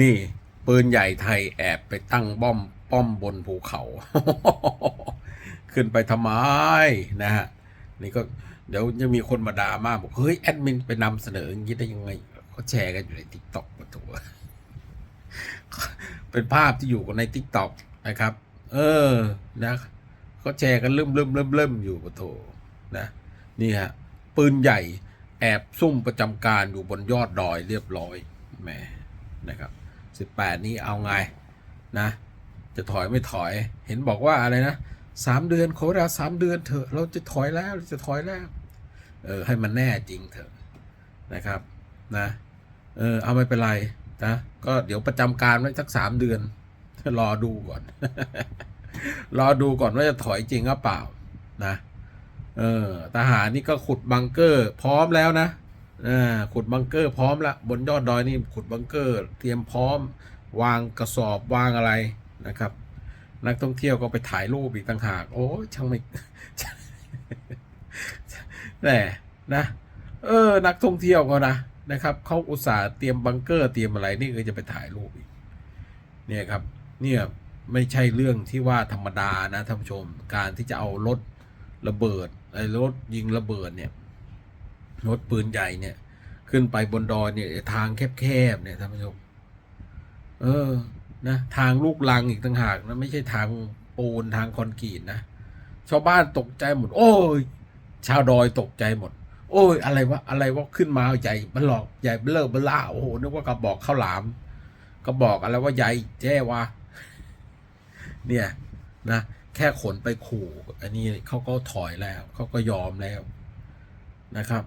นี่ ปืนใหญ่ไทยแอบไปตั้งบ้อมป้อมบนภูเขา ขึ้นไปทำไมนะฮะ นี่ก็เดี๋ยวจะมีคนมาด่ามากบอก เฮ้ย แอดมินไปนำเสนออย่างนี้ได้ยังไงเขาแชร์กันอยู่ในทิกตอกมาตัว เป็นภาพที่อยู่กันในทิกตอกนะครับ เออนะเขาแชร์กันเริ่มเริ่มเริ่มเริ่มอยู่ปะโถนะนี่ฮะปืนใหญ่แอบซุ่มประจำการอยู่บนยอดดอยเรียบร้อยแหมนะครับ สิบแปดนี้เอาไงนะ จะถอยไม่ถอย เห็นบอกว่าอะไรนะสามเดือนขอเวลาสามเดือนเถอะ เราจะถอยแล้วจะถอยแล้วเออให้มันแน่จริงเถอะนะครับนะเออเอาไม่เป็นไรนะก็เดี๋ยวประจำการไว้สักสามเดือน รอดูก่อน รอดูก่อนว่าจะถอยจริงหรือเปล่านะเออทหารนี่ก็ขุดบังเกอร์ พร้อมแล้วนะ ขุดบังเกอร์พร้อมละบนยอดดอยนี่ขุดบังเกอร์ เตรียมพร้อม วางกระสอบวางอะไรนะครับ นักท่องเที่ยวก็ไปถ่ายรูปอีกต่างหาก โอ้ช่างไม่แหมนะเออ นักท่องเที่ยวก็นะนะครับเขาอุตส่าห์เตรียมบังเกอร์เตรียมอะไรนี่ก็จะไปถ่ายรูปอีกเนี่ยครับเนี่ยไม่ใช่เรื่องที่ว่าธรรมดานะท่านผู้ชม การที่จะเอารถระเบิดไอ้รถยิงระเบิดเนี่ย รถปืนใหญ่เนี่ย ขึ้นไปบนดอยเนี่ย ทางแคบๆเนี่ยท่านผู้ชมเออนะทางลูกลังอีกต่างหากนะไม่ใช่ทางปูนทางคอนกรีตนะชาวบ้านตกใจหมด โอ้ย ชาวดอยตกใจหมด โอ้ย อะไรวะอะไรวะขึ้นมาใหญ่บัลลอกใหญ่เบลอเบล่าโอ้โหนึกว่ากระบอกข้าวหลามกระบอกอะไรว่าใหญ่แจ้วะเนี่ยนะแค่ขนไปขู่ อันนี้เขาก็ถอยแล้วเขาก็ยอมแล้วนะครับ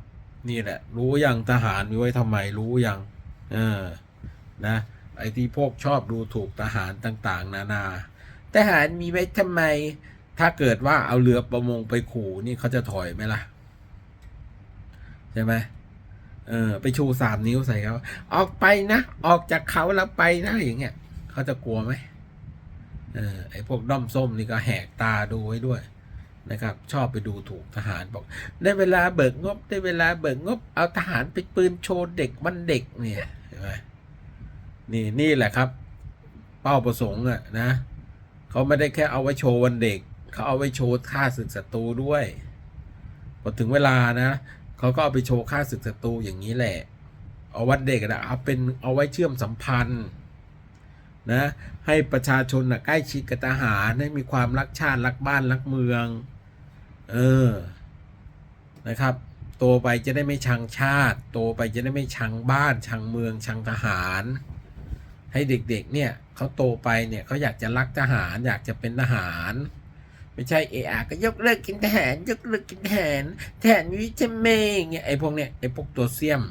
นี่แหละ รู้ยังทหารมีไว้ทำไมรู้ยังเออนะไอ้ที่พวกชอบดูถูกทหารต่างๆ นานา ทหารมีไว้ทำไม ถ้าเกิดว่าเอาเรือประมงไปขู่นี่เขาจะถอยไหมล่ะ ใช่ไหมเออไปชูสามนิ้วใส่เขาออกไปนะ ออกจากเขาแล้วไปนะอย่างเงี้ยเขาจะกลัวไหมเออไอ้พวกด้อมส้มนี่ก็แหกตาดูไว้ด้วย นะครับ ชอบไปดูถูกทหารบอก ได้เวลาเบิกงบ ได้เวลาเบิกงบ เอาทหารไปปืนโชว์เด็กมันเด็กเนี่ยเห็นไหมนี่นี่แหละครับ เป้าประสงค์อะนะเขาไม่ได้แค่เอาไว้โชว์วันเด็ก เขาเอาไว้โชว์ฆ่าศึกศัตรูด้วยพอถึงเวลานะเขาก็เอาไปโชว์ฆ่าศึกศัตรูอย่างนี้แหละ เอาวันเด็กนะเอาเป็นเอาไว้เชื่อมสัมพันธ์นะให้ประชาชนนะใกล้ชิดกับทหารให้มีความรักชาติรักบ้านรักเมือง เออนะครับ โตไปจะได้ไม่ชังชาติ โตไปจะได้ไม่ชังบ้าน ชังเมือง ชังทหาร ให้เด็กๆเนี่ยเขาโตไปเนี่ยเขาอยากจะรักทหาร อยากจะเป็นทหาร ไม่ใช่เออาก็ยกเลิกกินทหารยกเลิกกินทหารทหารวิชเมงเนี่ยไอ้พวกเนี่ยไอ้พวกตัวเสี้ยม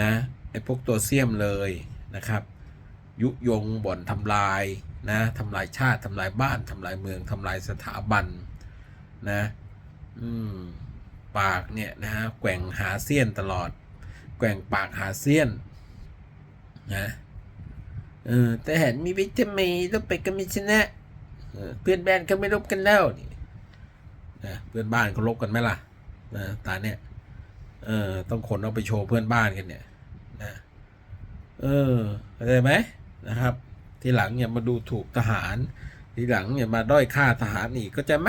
นะไอ้พวกตัวเสี้ยมเลยนะครับ ยุยงบ่อนทำลายนะทำลายชาติทำลายบ้านทำลายเมืองทำลายสถาบัน นะ อืม ปากเนี่ยนะฮะแกว่งหาเสี้ยนตลอด แกว่งปากหาเสี้ยน นะเออแต่เห็นมีวิตามินต้องไปกันไม่ชนะเพื่อนบ้านเขาไม่รบกันแล้วนี่นะเพื่อนบ้านเขารบกันไหมล่ะนะตาเนี่ยเออต้องขนเอาไปโชว์เพื่อนบ้านกันเนี่ยนะเออเข้าใจไหมนะครับ ทีหลังอย่ามาดูถูกทหาร ทีหลังอย่ามาด้อยค่าทหารอีกก็จะไหม